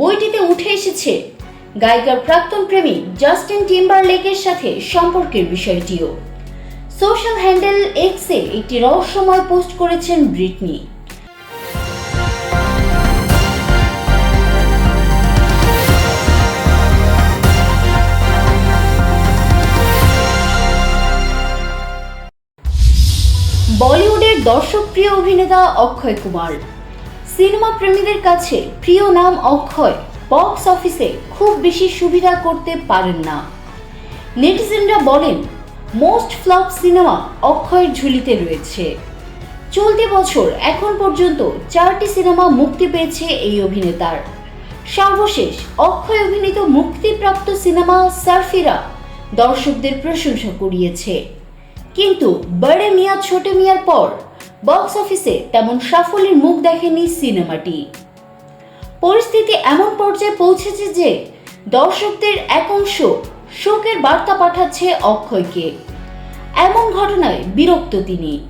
বইটিতে উঠে এসেছে। গায়িকার প্রাক্তন প্রেমী জাস্টিন টিম্বারলেকের সাথে সম্পর্কের বিষয়টিও। সোশ্যাল হ্যান্ডেল এক্সে একটি রহস্যময় পোস্ট করেছেন ব্রিটনি। বলিউডের দর্শকপ্রিয় অভিনেতা অক্ষয় কুমার। সিনেমা প্রেমীদের কাছে প্রিয় নাম অক্ষয়। বক্স অফিসে খুব বেশি সুবিধা করতে পারেন না। নেটিজেনরা বলেন মোস্ট ফ্লপ সিনেমা অক্ষয়ের ঝুলিতে রয়েছে। চলতি বছর এখন পর্যন্ত চারটি সিনেমা মুক্তি পেয়েছে এই অভিনেতার। সর্বশেষ অক্ষয় অভিনীত মুক্তিপ্রাপ্ত সিনেমা সার্ফিরা দর্শকদের প্রশংসা কুড়িয়েছে। কিন্তু বড়ে মিয়া, ছোটে মিয়ার পর বক্স অফিসে তেমন সাফল্যের মুখ দেখেনি সিনেমাটি। পরিস্থিতি এমন পর্যায়ে পৌঁছেছে যে দর্শকদের এক অংশ শোকের বার্তা পাঠাচ্ছে অক্ষয়কে। এমন ঘটনায় বিরক্ত তিনি।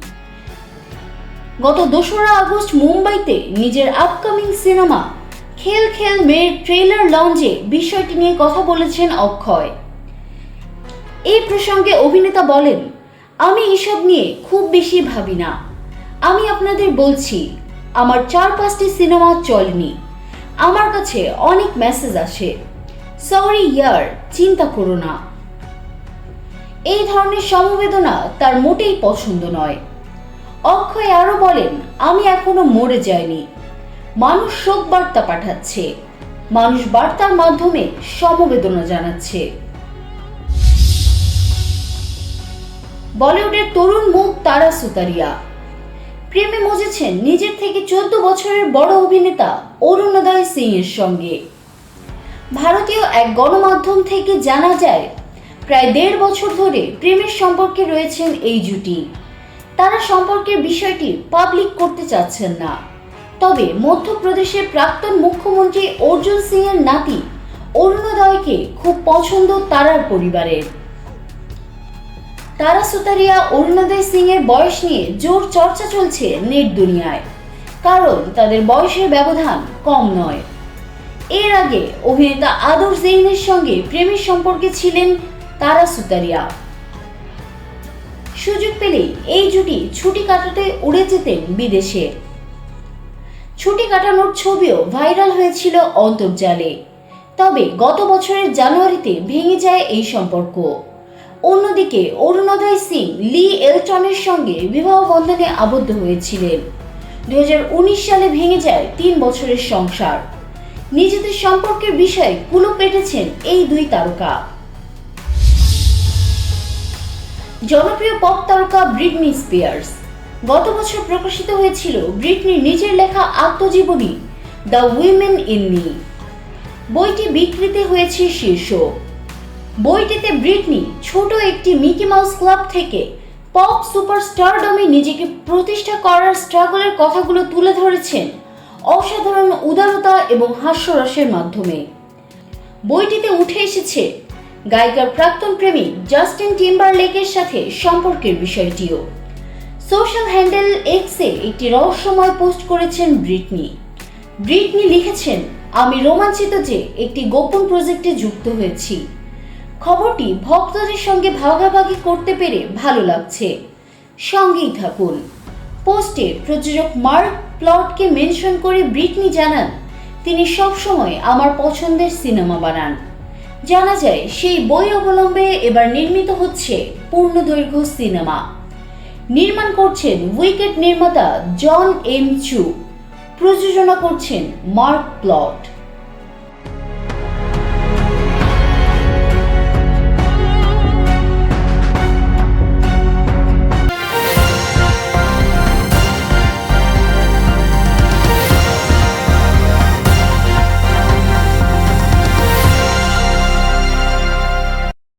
গত দোসরা আগস্ট মুম্বাইতে নিজের আপকামিং সিনেমা খেল খেল মেয়ের ট্রেলার লঞ্চে বিষয়টি নিয়ে কথা বলেছেন অক্ষয়। এই প্রসঙ্গে অভিনেতা বলেন, আমি এসব নিয়ে খুব বেশি ভাবি না। আমি আপনাদের বলছি, আমার চার পাঁচটি সিনেমা চলেনি। আমার কাছে অনেক মেসেজ আসে। সরি ইয়ার, চিন্তা করো না। এই ধরনের সমবেদনা তার মোটেই পছন্দ নয়। অক্ষয় আরও বলেন, আমি এখনও মরে যাইনি। মানুষ শোক বার্তা পাঠাচ্ছে। মানুষ বার্তার মাধ্যমে সমবেদনা জানাচ্ছে। বলিউডের তরুণ মুখ তারা সুতারিয়া। প্রেমে মজেছেন নিজের থেকে চোদ্দ বছরের বড় অভিনেতা অরুণোদয় সিং এর সঙ্গে। ভারতীয় এক গণমাধ্যম থেকে জানা যায়, প্রায় দেড় বছর ধরে প্রেমের সম্পর্কে রয়েছেন এই জুটি। তারা সম্পর্কের বিষয়টি পাবলিক করতে চাচ্ছেন না। তবে মধ্যপ্রদেশের প্রাক্তন মুখ্যমন্ত্রী অর্জুন সিং এর নাতি অরুণোদয়কে খুব পছন্দ তারার পরিবারের। তারা সুতারিয়া অরুণোদয় সিং এর বয়স নিয়ে জোর চর্চা চলছে নেট দুনিয়ায়। কারণ তাদের বয়সের ব্যবধান কম নয়। এর আগে অভিনেতা আদর জৈনের সঙ্গে প্রেমের সম্পর্কে ছিলেন তারা সুতারিয়া। সুযোগ পেলেই এই জুটি ছুটি কাটাতে উড়ে যেতেন বিদেশে। ছুটি কাটানোর ছবিও ভাইরাল হয়েছিল অন্তর্জালে। তবে গত বছরের জানুয়ারিতে ভেঙে যায় এই সম্পর্ক। অন্যদিকে অরুণোদয় সিং, লি এলটনের সঙ্গে বিবাহ বন্ধনে আবদ্ধ হয়েছিলেন। দুই হাজার উনিশ সালে ভেঙে যায় তিন বছরের সংসার। নিজেদের সম্পর্কের বিষয়ে কুলো পেটেছেন এই দুই তারকা। জনপ্রিয় পপ তারকা ব্রিটনি স্পিয়ার্স। গত বছর প্রকাশিত হয়েছিল ব্রিটনির নিজের লেখা আত্মজীবনী দ্য উইমেন ইন মি। বইটি বিক্রিতে হয়েছে শীর্ষ বইটিতে ব্রিটনি ছোট একটি মিকি মাউস ক্লাব থেকে পপ সুপারস্টারডমে নিজেকে প্রতিষ্ঠা করার স্ট্রাগলের কথাগুলো তুলে ধরেছেন অসাধারণ উদারতা এবং হাস্যরসের মাধ্যমে। বইটিতে উঠে এসেছে গায়িকার প্রাক্তন প্রেমী জাস্টিন টিম্বারলেকের সাথে সম্পর্কের বিষয়টিও। সোশ্যাল হ্যান্ডেল এক্সে একটি রহস্যময় পোস্ট করেছেন ব্রিটনি। ব্রিটনি লিখেছেন, আমি রোমাঞ্চিত যে একটি গোপন প্রজেক্টে যুক্ত হয়েছি। খবরটি ভক্তদের সঙ্গে ভাগাভাগি করতে পেরে ভালো লাগছে। সঙ্গেই থাকুন। পোস্টে প্রযোজক মার্ক প্লটকে মেনশন করে ব্রিটনি জানান, তিনি সবসময় আমার পছন্দের সিনেমা বানান। জানা যায়, সেই বই অবলম্বে এবার নির্মিত হচ্ছে পূর্ণদৈর্ঘ্য সিনেমা। নির্মাণ করছেন উইকেট নির্মাতা জন এম চু। প্রযোজনা করছেন মার্ক প্লট।